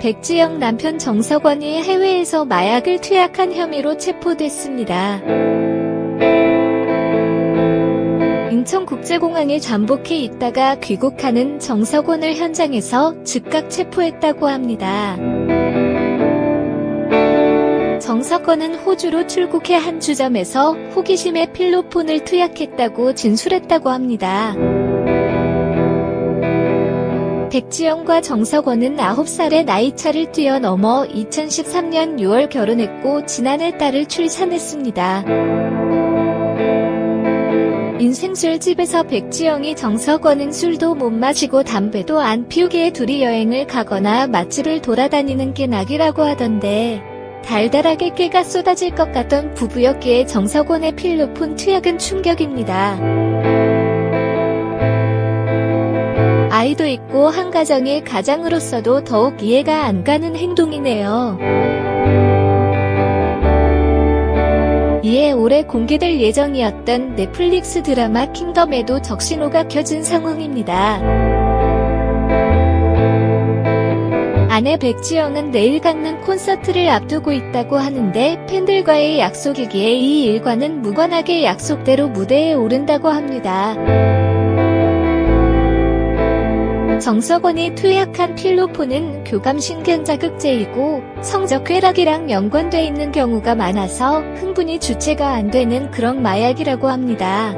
백지영 남편 정석원이 해외에서 마약을 투약한 혐의로 체포됐습니다. 인천국제공항에 잠복해 있다가 귀국하는 정석원을 현장에서 즉각 체포했다고 합니다. 정석원은 호주로 출국해 한 주점에서 호기심에 필로폰을 투약했다고 진술했다고 합니다. 백지영과 정석원은 9살의 나이차를 뛰어넘어 2013년 6월 결혼했고 지난해 딸을 출산했습니다. 인생술집에서 백지영이 정석원은 술도 못 마시고 담배도 안 피우기에 둘이 여행을 가거나 맛집을 돌아다니는 게 낙이라고 하던데 달달하게 깨가 쏟아질 것 같던 부부였기에 정석원의 필로폰 투약은 충격입니다. 아이도 있고 한 가정의 가장으로서도 더욱 이해가 안 가는 행동이네요. 이에 올해 공개될 예정이었던 넷플릭스 드라마 킹덤에도 적신호가 켜진 상황입니다. 아내 백지영은 내일 갖는 콘서트를 앞두고 있다고 하는데 팬들과의 약속이기에 이 일과는 무관하게 약속대로 무대에 오른다고 합니다. 정석원이 투약한 필로폰은 교감신경자극제이고 성적 쾌락이랑 연관돼 있는 경우가 많아서 흥분이 주체가 안 되는 그런 마약이라고 합니다.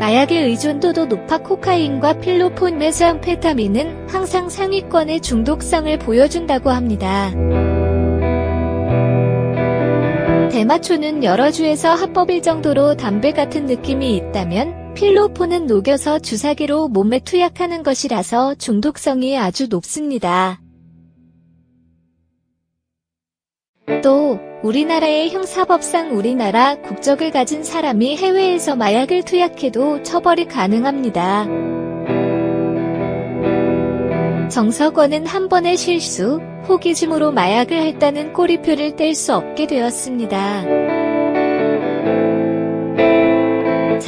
마약의 의존도도 높아 코카인과 필로폰 메스암페타민은 항상 상위권의 중독성을 보여준다고 합니다. 대마초는 여러 주에서 합법일 정도로 담배 같은 느낌이 있다면 필로폰은 녹여서 주사기로 몸에 투약하는 것이라서 중독성이 아주 높습니다. 또 우리나라의 형사법상 우리나라 국적을 가진 사람이 해외에서 마약을 투약해도 처벌이 가능합니다. 정석원은 한 번의 실수, 호기심으로 마약을 했다는 꼬리표를 뗄 수 없게 되었습니다.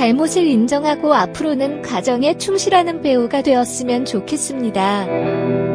잘못을 인정하고 앞으로는 가정에 충실하는 배우가 되었으면 좋겠습니다.